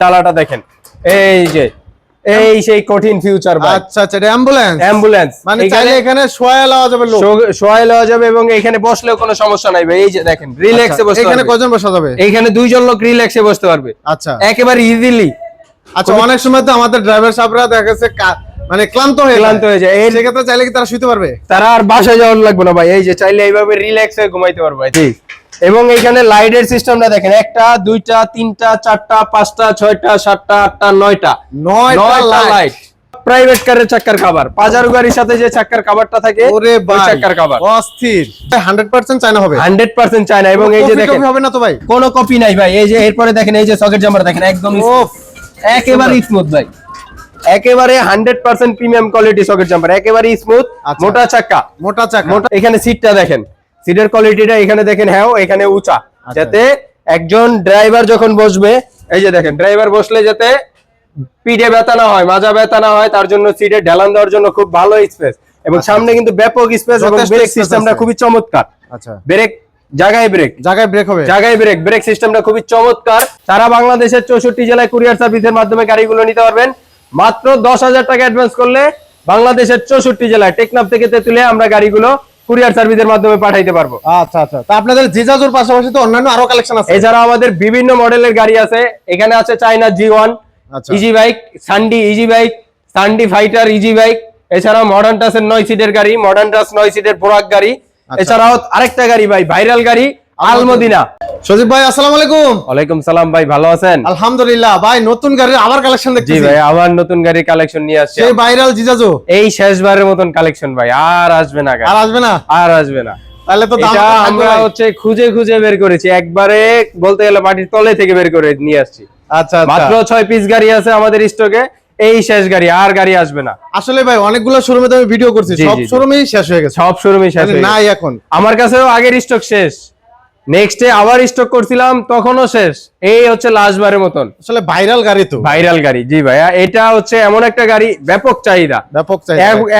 ডালাটা দেখেন। এই যে এই সেই কঠিন ফিউচার আচ্ছা আচ্ছা এটা অ্যাম্বুলেন্স অ্যাম্বুলেন্স মানে চাইলে এখানে শোয়া লাওয়া যাবে লোক। শোয়াই লওয়া যাবে এবং এখানে বসলেও কোনো সমস্যা নাই ভাই। এই যে দেখেন রিল্যাক্সে আচ্ছা, বসতে এখানে কজন বসা যাবে? এইখানে দুইজন লোক রিল্যাক্সে বসতে পারবে। আচ্ছা। একেবারে ইজিলি আচ্ছা অনেক সময় তো আমাদের ড্রাইভার সাহেবরা দেখা যাচ্ছে মানে ক্লান্ত হয়ে ক্লান্ত হয়ে যায়। এই- সেক্ষেত্রে চাইলে কি তারা শুতে পারবে? তারা আর বাসায় যাওয়ার লাগবে না ভাই। এই যে চাইলে এইভাবে রিল্যাক্স হয়ে ঘুমাইতে পারবে এবং এখানে লাইটের সিস্টেমটা দেখেন একটা দুইটা তিনটা চারটা পাঁচটা ছয়টা সাতটা আটটা নয়টা। নয়টা লাইট প্রাইভেট কারের চাক্কার খাবার পাজারু গাড়ির সাথে যে চাক্কার খাবারটা থাকে ওরে ভাই চাক্কার খাবার অস্থির। 100% চায়না হবে। হান্ড্রেড পার্সেন্ট চায় না এবং এই যে দেখেন হবে না তো ভাই। কোনো কপি নাই ভাই। এই যে এরপরে দেখেন এই যে সকেট জামার দেখেন একদম একেবারে স্মুথ ভাই। একেবারে hundred percent premium quality socket jumper একেবারে স্মুথ। মোটা চাক্কা। মোটা চাকা মোটা এখানে সিটটা দেখেন। সিটের কোয়ালিটিটা এখানে দেখেন হ্যাঁ এখানে উঁচা। আচ্ছা। যাতে একজন ড্রাইভার যখন বসবে এই যে দেখেন ড্রাইভার বসলে যাতে পিঠে ব্যথা না হয় মাজা ব্যথা না হয় তার জন্য সিটে ঢালান দেওয়ার জন্য খুব ভালো স্পেস এবং সামনে কিন্তু ব্যাপক স্পেস এবং ব্রেক সিস্টেমটা খুবই চমৎকার। আচ্ছা। ব্রেক জায়গায় ব্রেক জায়গায় ব্রেক হবে? জায়গায় ব্রেক ব্রেক সিস্টেমটা খুবই চমৎকার। সারা বাংলাদেশের চৌষট্টি জেলায় কুরিয়ার সার্ভিসের মাধ্যমে গাড়িগুলো নিতে পারবেন। মাত্র দশ হাজার টাকা অ্যাডভান্স করলে বাংলাদেশের চৌষট্টি জেলায় টেকনাফ থেকে তেতুলে আমরা গাড়িগুলো কুরিয়ার সার্ভিসের মাধ্যমে পাঠাইতে পারব। আচ্ছা আচ্ছা। তা আপনাদের জিজাজুর পাশাপাশি তো অন্যান্য আরও কালেকশন আছে। এছাড়া আমাদের বিভিন্ন মডেলের গাড়ি আছে। এখানে আছে China G one easy bike সান্ডি easy bike সান্ডি ফাইটার ইজি বাইক এছাড়াও মডার্ন টাসের নয় সিটের গাড়ি মডার্ন টাস নয় সিটের বোরাক গাড়ি আচ্ছা। এছাড়াও আরেকটা গাড়ি ভাই ভাইরাল গাড়ি আলমদিনা। সজীব ভাই আসসালামু আলাইকুম। ওয়ালাইকুম সালাম ভাই ভালো আছেন? আলহামদুলিল্লাহ ভাই নতুন গাড়ির আবার কালেকশন জি ভাই আবার নতুন গাড়ি কালেকশন নিয়ে আসছে। সেই ভাইরাল জিজাজু। এই শেষবারের মতন কালেকশন ভাই আর আসবে না আর আসবে না? আর আসবে না। তাহলে তো দাম আমরা হচ্ছে খুঁজে খুঁজে বের করেছি। একবারে বলতে গেলে মাটির তলে থেকে বের করে নিয়ে আসছি। আচ্ছা মাত্র আচ্ছা ছয় পিস গাড়ি আছে আমাদের স্টকে এই শেষ গাড়ি আর গাড়ি আসবে না। আসলে ভাই অনেকগুলো শোরুমে তো আমি ভিডিও করছি। সব। শোরুমেই শেষ হয়ে গেছে। সব শোরুমে শেষ মানে নাই এখন। আমার কাছেও আগের স্টক শেষ। নেক্সট আবার স্টক করছিলাম তখনও শেষ। এই হচ্ছে লাস্ট বারের মতন। আসলে ভাইরাল গাড়ি তো। ভাইরাল গাড়ি জি ভাইয়া। এটা হচ্ছে এমন একটা গাড়ি ব্যাপক চাহিদা। ব্যাপক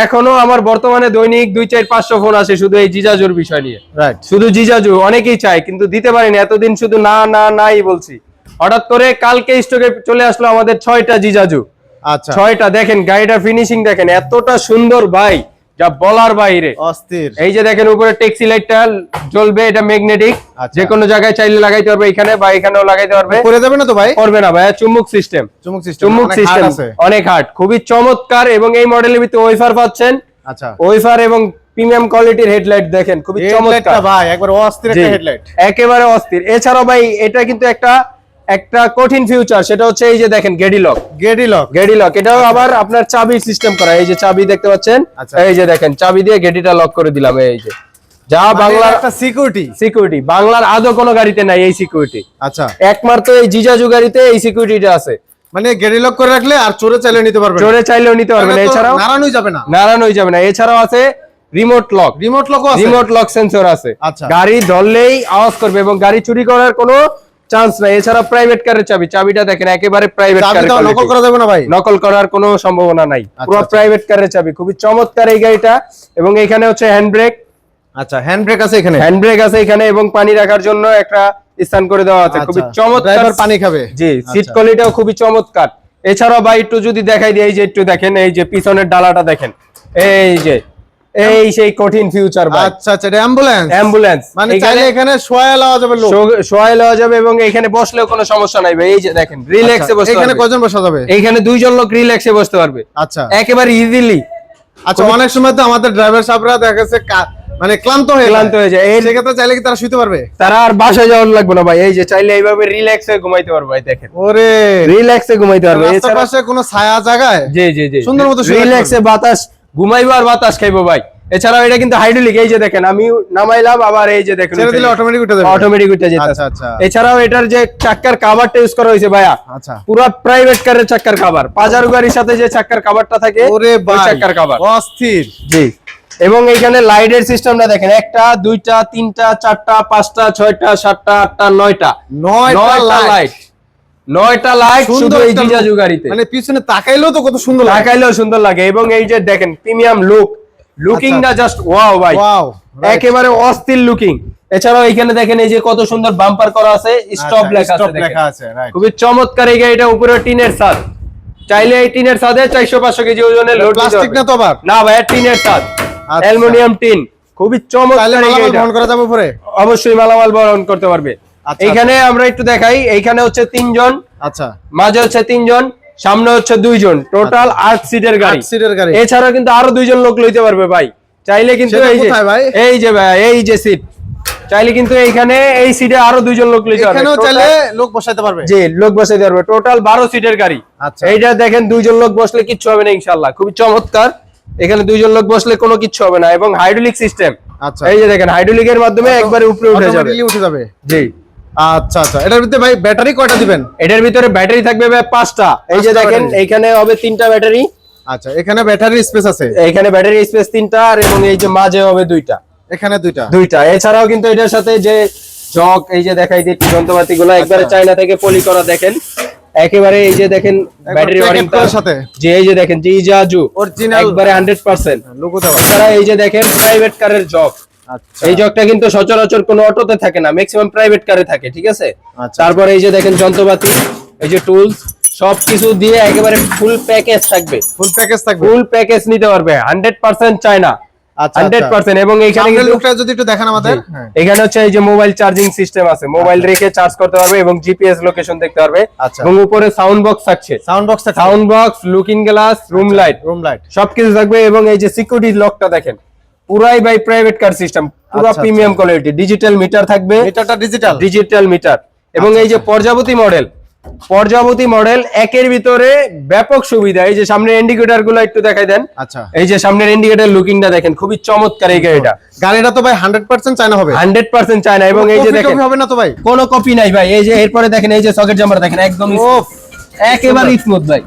এখনও আমার বর্তমানে দৈনিক দুই চার পাঁচশো ফোন আসে শুধু এই জিজাজুর বিষয় নিয়ে। রাইট শুধু জিজাজু অনেকেই চায় কিন্তু দিতে পারিনি। এতদিন শুধু না না নাই বলছি। হঠাৎ করে কালকে স্টকে চলে আসলো আমাদের ছয়টা জিজাজু। আচ্ছা। ছয়টা দেখেন গাড়িটা ফিনিশিং দেখেন এতটা সুন্দর ভাই। যা বলার বাইরে। অস্থির। এই যে দেখেন উপরে ট্যাক্সি লাইটটা জ্বলবে এটা ম্যাগনেটিক আচ্ছা। যে কোনো জায়গায় চাইলে লাগাইতে পারবে এখানে বা এখানেও লাগাইতে পারবে। করে যাবে না তো ভাই? করবে না ভাই চুম্বক সিস্টেম চুমুক সিস্টেম চুম্বক সিস্টেম আছে। অনেক হার্ড খুবই চমৎকার এবং এই মডেলের ভিতরে ওয়েফার পাচ্ছেন। আচ্ছা। ওয়েফার এবং প্রিমিয়াম কোয়ালিটির হেডলাইট দেখেন খুবই চমৎকার। ভাই একবার অস্থির একটা হেডলাইট একেবারে অস্থির। এছাড়াও ভাই এটা কিন্তু একটা একটা কঠিন ফিউচার সেটা হচ্ছে এই যে দেখেন গেডি লক গেডি লক গেডি লক এটাও আবার আপনার চাবি সিস্টেম করা এই যে চাবি দেখতে পাচ্ছেন? আচ্ছা। এই যে দেখেন চাবি দিয়ে গেডিটা লক করে দিলাম এই যে। যা বাংলার বাংলার একটা সিকিউরিটি সিকিউরিটি বাংলার আদৌ কোনো গাড়িতে নাই এই সিকিউরিটি আচ্ছা। একমাত্র এই জিজাজু গাড়িতে এই সিকিউরিটিটা আছে। মানে গেডি লক করে রাখলে আর চোরে চাইলে নিতে পারবে চোরে চাইলেও নিতে এছাড়াও নাড়ানোই যাবে না। নাড়ানোই যাবে না এছাড়াও আছে রিমোট লক রিমোট আছে। রিমোট লক সেন্সর আছে। আচ্ছা। গাড়ি ধরলেই আওয়াজ করবে এবং গাড়ি চুরি করার কোনো চান্স নাই। এছাড়া প্রাইভেট কারের চাবি। চাবিটা দেখেন একেবারে প্রাইভেট কারের নকল করা যাবে না ভাই। নকল করার কোনো সম্ভাবনা নাই। পুরো আচ্ছা। প্রাইভেট কারের চাবি। খুবই চমৎকার এই গাড়িটা। এবং এখানে হচ্ছে হ্যান্ড ব্রেক আচ্ছা হ্যান্ড ব্রেক আছে এখানে? হ্যান্ড ব্রেক আছে এখানে এবং পানি রাখার জন্য একটা স্থান করে দেওয়া আছে। খুবই চমৎকার। ড্রাইভার পানি খাবে। জি সিট আচ্ছা। কোয়ালিটিও খুবই চমৎকার। এছাড়াও ভাই একটু যদি দেখাই দিই এই যে একটু দেখেন এই যে পিছনের ডালাটা দেখেন। এই যে এই সেই কঠিন ফিউচার আচ্ছা আচ্ছা অ্যাম্বুলেন্স অ্যাম্বুলেন্স মানে চাইলে এখানে শোয়া লাওয়া যাবে লোক। শোয়াই লওয়া যাবে এবং এখানে বসলেও কোনো সমস্যা নাই ভাই। এই যে দেখেন রিল্যাক্সে আচ্ছা, বসতে এখানে কজন বসা যাবে? এইখানে দুইজন লোক রিল্যাক্সে বসতে পারবে। আচ্ছা। একেবারে ইজিলি আচ্ছা অনেক সময় তো আমাদের ড্রাইভার সাহেবরা দেখা যাচ্ছে মানে ক্লান্ত হয়ে ক্লান্ত হয়ে যায়। এই সেক্ষেত্রে চাইলে কি তারা শুতে পারবে? তারা আর বাসায় যাওয়ার লাগবে না ভাই। এই যে চাইলে এইভাবে রিল্যাক্স হয়ে ঘুমাইতে পারবে ভাই দেখেন। ওরে। রিল্যাক্সে ঘুমাইতে পারবে। এছাড়া কোনো ছায়া জায়গায়? জি জি জি। সুন্দর মতো রিল্যাক্সে বাতাস ঘুমাইবো আর বাতাস খাইবো ভাই। এছাড়াও এটা কিন্তু হাইড্রোলিক এই যে দেখেন আমি নামাইলাম আবার এই যে দেখেন ছেড়ে দিলে অটোমেটিক উঠে যাবে। অটোমেটিক উঠে যেতে। আচ্ছা আচ্ছা। এছাড়াও এটার যে চাক্কার কাভারটা ইউজ করা হয়েছে ভাইয়া আচ্ছা। পুরো প্রাইভেট কারের চাক্কার কাভার পাজারু গাড়ির সাথে যে চাক্কার কাভারটা থাকে ওরে ভাই চাক্কার কাভার অস্থির। জি। এবং এইখানে লাইটের সিস্টেমটা দেখেন একটা দুইটা তিনটা চারটা পাঁচটা ছয়টা সাতটা আটটা নয়টা। নয়টা লাইট নয়টা লাইট সুন্দর এই জিজাজু গাড়িতে। মানে পিছনে তাকাইলেও তো কত সুন্দর লাগে। তাকাইলেও সুন্দর লাগে। এবং এই যে দেখেন প্রিমিয়াম লুক লুকিংটা জাস্ট ওয়াও ভাই। ওয়াও একেবারে অস্থির লুকিং এছাড়াও এখানে দেখেন এই যে কত সুন্দর বাম্পার করা আছে স্টপ লেখা আছে স্টপ লেখা আছে খুবই চমৎকার এই গাড়িটা উপরে টিনের ছাদ। চাইলে এই টিনের ছাদে চারশো পাঁচশো কেজি ওজনের লোড প্লাস্টিক না তো আবার? না ভাইয়া টিনের ছাদ। আচ্ছা। Aluminium tin. খুবই চমৎকার এই গাড়িটা। করা যাবে উপরে? অবশ্যই মালামাল বহন করতে পারবে। আচ্ছা, এখানে আমরা একটু দেখাই এইখানে হচ্ছে তিনজন আচ্ছা। মাঝে হচ্ছে তিনজন সামনে হচ্ছে দুইজন টোটাল আট সিটের গাড়ি। সিটের গাড়ি। এছাড়া কিন্তু আরও দুইজন লোক লইতে পারবে ভাই। চাইলে কিন্তু এই যে ভাই? এই যে ভাই এই যে সিট। চাইলে কিন্তু এইখানে এই সিটে আরও দুইজন লোক লইতে পারবে। এখানেও চাইলে লোক বসাইতে পারবে। জি লোক বসাইতে পারবে। টোটাল বারো সিটের গাড়ি। আচ্ছা। এইটা দেখেন দুইজন লোক বসলে কিচ্ছু হবে না ইনশাল্লাহ খুবই চমৎকার। এখানে দুইজন লোক বসলে কোনো কিচ্ছু হবে না। এবং হাইড্রোলিক সিস্টেম আচ্ছা। এই যে দেখেন হাইড্রোলিকের মাধ্যমে একবারে উপরে উঠে যাবে। উঠে যাবে। জি। আচ্ছা আচ্ছা। এটার ভিতরে ভাই ব্যাটারি কয়টা দিবেন? এটার ভিতরে ব্যাটারি থাকবে ভাই পাঁচটা। এই যে দেখেন। এইখানে হবে তিনটা ব্যাটারি। আচ্ছা এখানে ব্যাটারি স্পেস আছে? এইখানে ব্যাটারি স্পেস তিনটা আর এবং এই যে মাঝে হবে দুইটা। এখানে দুইটা? দুইটা। এছাড়াও কিন্তু এটার সাথে যে জগ এই যে দেখাই দিচ্ছি যন্ত্রপাতি গুলো একবারে আচ্ছা। চাইনা থেকে পলি করা দেখেন। একেবারে এই যে দেখেন ব্যাটারি packet ওয়ারিং করার সাথে। যে এই যে দেখেন জি জাজু Original। একবারে হান্ড্রেড পার্সেন্ট লোগো দেওয়া। এছাড়া এই যে দেখেন প্রাইভেট কারের আচ্ছা এই জগটা কিন্তু সচরাচর কোনো অটোতে থাকে না ম্যাক্সিমাম প্রাইভেট কারে থাকে ঠিক আছে? আচ্ছা। তারপরে এই যে দেখেন যন্ত্রপাতি এই যে টুলস সবকিছু দিয়ে একেবারে ফুল প্যাকেজ থাকবে। ফুল প্যাকেজ থাকবে? ফুল প্যাকেজ নিতে পারবে হান্ড্রেড পার্সেন্ট চায়না আচ্ছা, এবং যদি একটু দেখান আমাদের। হ্যাঁ। এখানে হচ্ছে এই যে মোবাইল চার্জিং সিস্টেম আছে মোবাইল রেখে চার্জ করতে পারবে এবং জিপিএস লোকেশন দেখতে পারবে। আচ্ছা। এবং উপরে সাউন্ড বক্স থাকছে। Sound box sound box looking glass room light room light সবকিছু থাকবে এবং এই যে সিকিউরিটি লকটা দেখেন। পুরাই বাই প্রাইভেট কার সিস্টেম পুরো প্রিমিয়াম কোয়ালিটি ডিজিটাল মিটার থাকবে। মিটারটা ডিজিটাল ডিজিটাল মিটার এবং এই যে পর্যাবতী মডেল পর্যাবতী মডেল একের ভিতরে ব্যাপক সুবিধা। এই যে সামনের ইন্ডিকেটরগুলো একটু দেখাই দেন। আচ্ছা। এই যে সামনের ইন্ডিকেটর লুকিংটা দেখেন খুবই চমৎকার এই গাড়িটা। গাড়িটা তো ভাই 100% চায়না হবে। হান্ড্রেড পার্সেন্ট চায় না এবং এই যে দেখেন হবে না তো ভাই? কোনো কপি নাই ভাই। এই যে এরপরে দেখেন এই যে সকেট জাম্পার দেখেন একদম একেবারে স্মুথ ভাই।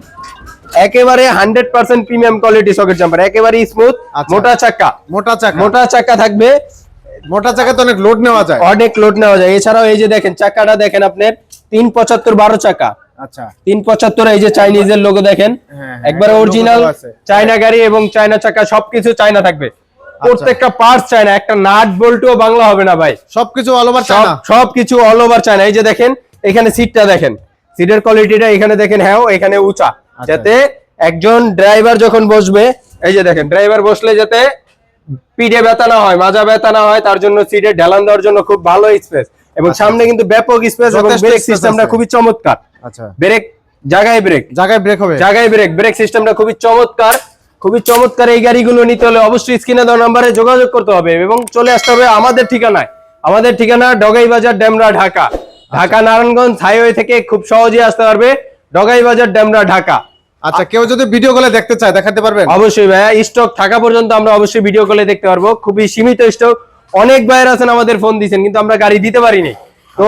একেবারে hundred percent premium quality socket jumper একেবারে স্মুথ আচ্ছা। মোটা চাকা মোটা চাকা মোটা চাকা থাকবে। মোটা চাকা তো অনেক লোড নেওয়া যায়। অনেক লোড নেওয়া যায়। এছাড়াও এই যে দেখেন চাকাটা দেখেন আপনার তিন পঁচাত্তর বারো চাকা আচ্ছা। তিন পঁচাত্তর এই যে চাইনিজের লোগো দেখেন হ্যাঁ, একবার অরিজিনাল চায়না গাড়ি এবং চায়না চাকা সবকিছু চায়না থাকবে। প্রত্যেকটা পার্টস চায়না একটা নাট বল্টুও বাংলা হবে না ভাই। সবকিছু অল ওভার চায়না সবকিছু অল ওভার চায়না এই যে দেখেন এখানে সিটটা দেখেন। সিটের কোয়ালিটিটা এখানে দেখেন হ্যাঁ এখানে উঁচা। যাতে একজন ড্রাইভার যখন বসবে এই যে দেখেন ড্রাইভার বসলে যাতে পিঠে ব্যথা না হয় মাজা ব্যথা না হয় তার জন্য সিটে ঢালান দেওয়ার জন্য খুব ভালো স্পেস এবং সামনে কিন্তু ব্যাপক স্পেস এবং ব্রেক সিস্টেমটা খুবই চমৎকার। আচ্ছা। ব্রেক জায়গায় ব্রেক জায়গায় ব্রেক হবে। জায়গায় ব্রেক ব্রেক সিস্টেমটা খুবই চমৎকার। খুবই চমৎকার এই গাড়িগুলো নিতে হলে অবশ্যই স্ক্রিনে দেওয়া নাম্বারে যোগাযোগ করতে হবে এবং চলে আসতে হবে আমাদের ঠিকানায়। আমাদের ঠিকানা ডগাই বাজার ডেমরা ঢাকা। ঢাকা নারায়ণগঞ্জ হাইওয়ে থেকে খুব সহজে আসতে পারবে। ডগাই বাজার ডেমরা ঢাকা। আচ্ছা কেউ যদি ভিডিও কলে দেখতে চায় দেখাতে পারবেন? অবশ্যই ভাইয়া স্টক থাকা পর্যন্ত আমরা অবশ্যই ভিডিও কলে দেখতে পারব। খুবই সীমিত স্টক অনেক ভাইয়ের আছেন আমাদের ফোন দিয়েছেন কিন্তু আমরা গাড়ি দিতে পারিনি। তো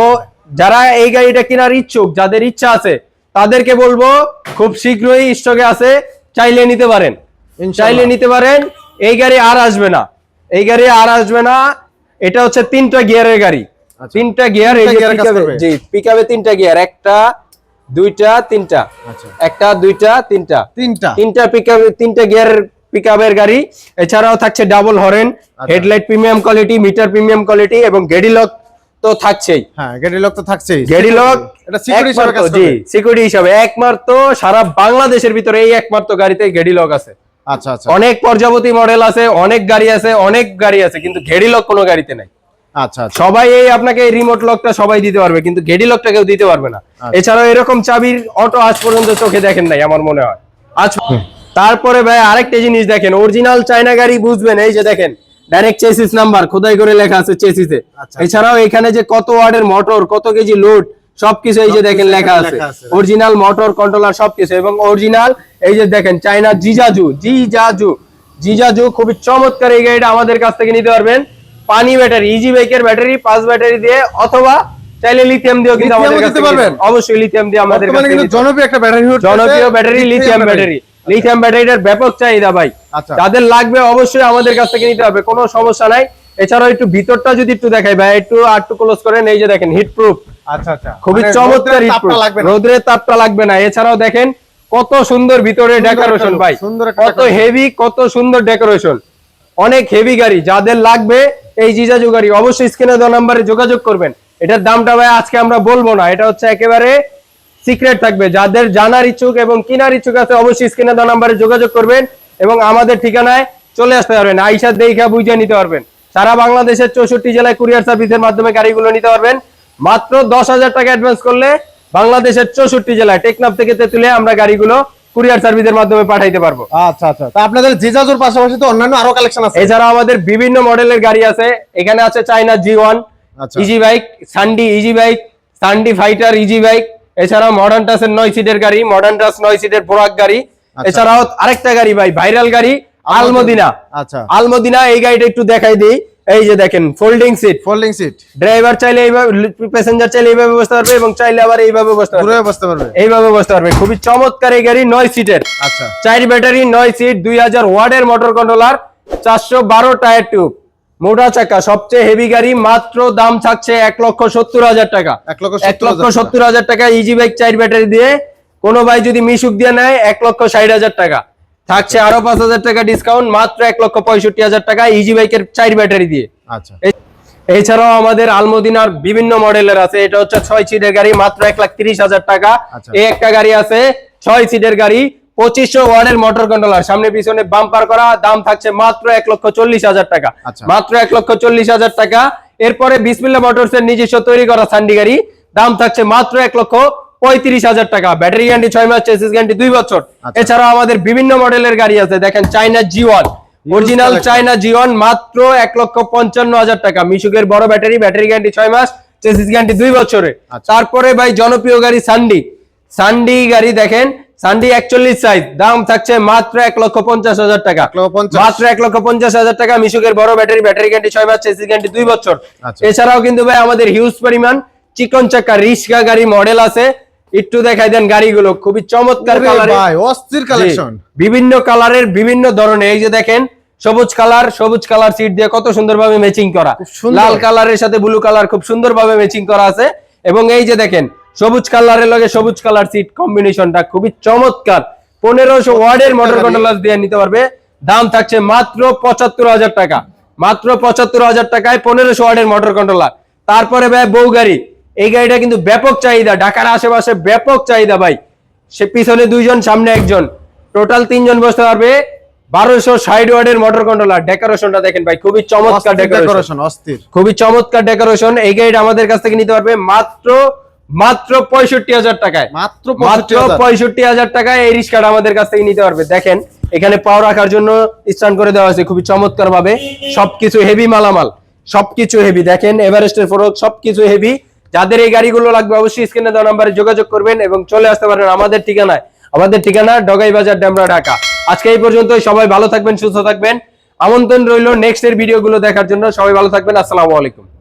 যারা এই গাড়িটা কেনার ইচ্ছুক যাদের ইচ্ছা আছে তাদেরকে বলব খুব শীঘ্রই স্টকে আছে চাইলে নিতে পারেন। চাইলে নিতে পারেন এই গাড়ি আর আসবে না। এই গাড়ি আর আসবে না এটা হচ্ছে তিনটা গিয়ারের গাড়ি। আচ্ছা। তিনটা গিয়ার? জি পিকআপে তিনটা গিয়ার একটা দুইটা তিনটা। আচ্ছা। একটা দুইটা তিনটা। তিনটা। তিনটা পিকআপ তিনটা গিয়ার পিকআপের গাড়ি। এছাড়াও থাকছে double horn. Headlight premium quality meter premium quality এবং গেডি লক তো থাকছেই। হ্যাঁ গেডি লক তো থাকছেই। গেডি লক এটা সিকিউরিটি হিসেবে কাজ জি সিকিউরিটি হিসাবে। একমাত্র সারা বাংলাদেশের ভিতরে এই একমাত্র গাড়িতে গেডি লক আছে। আচ্ছা আচ্ছা। অনেক পর্যাবতী মডেল আছে অনেক গাড়ি আছে অনেক গাড়ি আছে কিন্তু গেডি লক কোনো গাড়িতে নাই। আচ্ছা আচ্ছা। সবাই এই আপনাকে এই রিমোট লকটা সবাই দিতে পারবে কিন্তু গেডি লকটা কেউ দিতে পারবে না। আচ্ছা। এছাড়াও এরকম চাবির অটো আজ পর্যন্ত চোখে দেখেন নাই আমার মনে হয়। আজ তারপরে ভাই আরেকটা জিনিস দেখেন অরিজিনাল চায়না গাড়ি বুঝবেন এই যে দেখেন ডাইরেক্ট চেসিস নাম্বার খোদাই করে লেখা আছে চেসিসে আচ্ছা। এছাড়াও এখানে যে কত ওয়ার্ডের মোটর কত কেজি লোড সবকিছু এই যে দেখেন লেখা আছে। লেখা আছে। অরিজিনাল মোটর কন্ট্রোলার সবকিছু। এবং অরিজিনাল এই যে দেখেন চায়না জিজাজু জিজাজু জিজাজু খুবই চমৎকার এই গাড়িটা আমাদের কাছ থেকে নিতে পারবেন। পানি ব্যাটারি ইজি বাইকের ব্যাটারি পাঁচ ব্যাটারি দিয়ে অথবা চাইলে লিথিয়াম দিয়েও কিন্তু লিথিয়ামও আমাদের কাছ পারবেন? অবশ্যই লিথিয়াম দিয়ে আমাদের কাছ কিন্তু জনপ্রিয় একটা ব্যাটারি জনপ্রিয় ব্যাটারি লিথিয়াম ব্যাটারি। লিথিয়াম ব্যাটারিটার ব্যাপক চাহিদা ভাই। আচ্ছা। যাদের লাগবে অবশ্যই আমাদের কাছ থেকে নিতে হবে কোনো সমস্যা নাই। এছাড়াও একটু ভিতরটা যদি একটু দেখাই ভাই একটু আর একটু ক্লোজ করেন এই যে দেখেন হিট প্রুফ আচ্ছা আচ্ছা। খুবই মানে চমৎকার রোদ্রের হিট লাগবে না। তাপটা লাগবে না। এছাড়াও দেখেন কত সুন্দর ভিতরে ডেকোরেশন ভাই। কত হেভি কত সুন্দর ডেকোরেশন অনেক হেভি গাড়ি, যাদের লাগবে এই জিজাজু গাড়ি অবশ্যই স্ক্রিনে দেওয়া নাম্বারে যোগাযোগ করবেন। এটার দামটা ভাই আজকে আমরা বলব না, এটা হচ্ছে একেবারে সিক্রেট থাকবে। যাদের জানার ইচ্ছুক এবং কেনার ইচ্ছুক আছে, অবশ্যই স্ক্রিনে দেওয়া নাম্বারে যোগাযোগ করবেন এবং আমাদের ঠিকানায় চলে আসতে পারবেন। আইসা দেখা বুঝে নিতে পারবেন। সারা বাংলাদেশের চৌষট্টি জেলায় কুরিয়ার সার্ভিসের মাধ্যমে গাড়িগুলো নিতে পারবেন। মাত্র দশ হাজার টাকা অ্যাডভান্স করলে বাংলাদেশের চৌষট্টি জেলায় টেকনাফ থেকে তেতুলে আমরা গাড়িগুলো কুরিয়ার সার্ভিসের মাধ্যমে পাঠাইতে পারব। আচ্ছা আচ্ছা। তা আপনাদের জিজাজুর পাশাপাশি তো অন্যান্য আরও কালেকশন আছে। এছাড়া আমাদের বিভিন্ন মডেলের গাড়ি আছে। এখানে আছে China G one easy bike সান্ডি easy bike সান্ডি ফাইটার ইজি বাইক এছাড়া মডার্ন টাসের নয় সিটের গাড়ি মডার্ন টাস নয় সিটের বোরাক গাড়ি আচ্ছা। এছাড়াও আরেকটা গাড়ি ভাই ভাইরাল গাড়ি আলমদিনা। আচ্ছা। আলমদিনা এই গাড়িটা একটু দেখাই দিই। এই যে দেখেন folding seat folding seat driver চাইলে এইভাবে প্যাসেঞ্জার চাইলে এইভাবে বসতে পারবে এবং চাইলে আবার এইভাবে বসতে পারবে। বসতে পারবে। এইভাবে বসতে পারবে। খুবই চমৎকার এই গাড়ি নয় সিটের আচ্ছা। চার ব্যাটারি নয় সিট দুই হাজার ওয়ার্ডের মোটর কন্ট্রোলার চারশো বারো টায়ার টিউব মোটা চাকা সবচেয়ে হেভি গাড়ি মাত্র দাম থাকছে এক লক্ষ সত্তর হাজার টাকা। এক লক্ষ এক লক্ষ সত্তর হাজার টাকা ইজি বাইক চার ব্যাটারি দিয়ে কোনো ভাই যদি মিশুক দিয়ে নেয় এক লক্ষ ষাট হাজার টাকা। থাকছে আরও পাঁচ হাজার টাকা ডিসকাউন্ট মাত্র এক লক্ষ পঁয়ষট্টি হাজার টাকা ইজি বাইকের চার ব্যাটারি দিয়ে। আচ্ছা। এছাড়াও আমাদের আলমদিনার বিভিন্ন মডেলের আছে। এটা হচ্ছে ছয় সিটের গাড়ি মাত্র এক লাখ তিরিশ হাজার টাকা। আচ্ছা। এই একটা গাড়ি আছে ছয় সিটের গাড়ি পঁচিশশো ওয়ার্ডের মোটর কন্ট্রোলার সামনে পিছনে বাম্পার করা দাম থাকছে মাত্র এক লক্ষ চল্লিশ হাজার টাকা। আচ্ছা। মাত্র এক লক্ষ চল্লিশ হাজার টাকা। এরপরে বিসমিল্লা মোটরস এর নিজস্ব তৈরি করা সান্ডি গাড়ি দাম থাকছে মাত্র এক লক্ষ পঁয়ত্রিশ হাজার টাকা। ব্যাটারি গ্যারান্টি ছয় মাস চেসিস গ্যারান্টি দুই বছর। আচ্ছা। এছাড়াও আমাদের বিভিন্ন মডেলের গাড়ি আছে। দেখেন চাইনা জি ওয়ান অরিজিনাল মাত্র এক লক্ষ পঞ্চান্ন হাজার টাকা। মিশুকের বড় ব্যাটারি ব্যাটারি গ্যারান্টি ছয় মাস চেসিস গ্যারান্টি দুই বছরে। আচ্ছা। তারপরে ভাই জনপ্রিয় গাড়ি সান্ডি সান্ডি গাড়ি দেখেন সান্ডি একচল্লিশ সাইজ দাম থাকছে মাত্র এক লক্ষ পঞ্চাশ হাজার টাকা। মাত্র এক লক্ষ পঞ্চাশ হাজার টাকা মিশুকের বড় ব্যাটারি ব্যাটারি গ্যারান্টি ছয় মাস চেসিস গ্যারান্টি দুই বছর। আচ্ছা। এছাড়াও কিন্তু ভাই আমাদের হিউজ পরিমাণ চিকন চাকা রিক্সা গাড়ি মডেল আছে। একটু দেখাই দেন গাড়িগুলো খুবই চমৎকার ভাই অস্থির কালেকশন বিভিন্ন কালারের বিভিন্ন ধরনের। এই যে দেখেন সবুজ কালার সবুজ কালার সিট দিয়ে কত সুন্দরভাবে ম্যাচিং করা। লাল কালারের সাথে ব্লু কালার খুব সুন্দরভাবে ম্যাচিং করা আছে। এবং এই যে দেখেন সবুজ কালারের লগে সবুজ কালার সিট কম্বিনেশনটা খুবই চমৎকার। পনেরোশো ওয়ার্ডের মোটর কন্ট্রোলার দিয়ে নিতে পারবে। দাম থাকছে মাত্র পঁচাত্তর হাজার টাকা। মাত্র পঁচাত্তর হাজার টাকায় পনেরোশো ওয়ার্ডের মোটর কন্ট্রোলার তারপরে ভাই বউ গাড়ি। এই গাড়িটা কিন্তু ব্যাপক চাহিদা ঢাকার আশেপাশে ব্যাপক চাহিদা ভাই। সে পিছনে দুইজন সামনে একজন। টোটাল তিনজন বসতে পারবে বারোশো ষাট ওয়ার্ডের মোটর কন্ট্রোলার ডেকোরেশনটা দেখেন ভাই খুবই চমৎকার ডেকোরেশন অস্থির। খুবই চমৎকার ডেকোরেশন এই গাড়িটা আমাদের কাছ থেকে নিতে পারবে মাত্র মাত্র পঁয়ষট্টি হাজার টাকায়। মাত্র মাত্র পঁয়ষট্টি হাজার টাকায় এই রিক্সাটা আমাদের কাছ থেকে নিতে পারবে। দেখেন এখানে পাও রাখার জন্য স্ট্যান্ড করে দেওয়া হয়েছে খুবই চমৎকার ভাবে সবকিছু হেভি মালামাল সবকিছু হেভি দেখেন এভারেস্টের ফোরক সবকিছু হেভি যাদের এই গাড়িগুলো লাগবে অবশ্যই স্ক্রিনে দেওয়া নাম্বারে যোগাযোগ করবেন এবং চলে আসতে পারেন আমাদের ঠিকানায়। আমাদের ঠিকানা ডগাই বাজার ডেমরা ঢাকা। আজকে এই পর্যন্ত সবাই ভালো থাকবেন, সুস্থ থাকবেন। আমন্ত্রণ রইল নেক্সট এর ভিডিওগুলো দেখার জন্য। সবাই ভালো থাকবেন, আসসালামু আলাইকুম।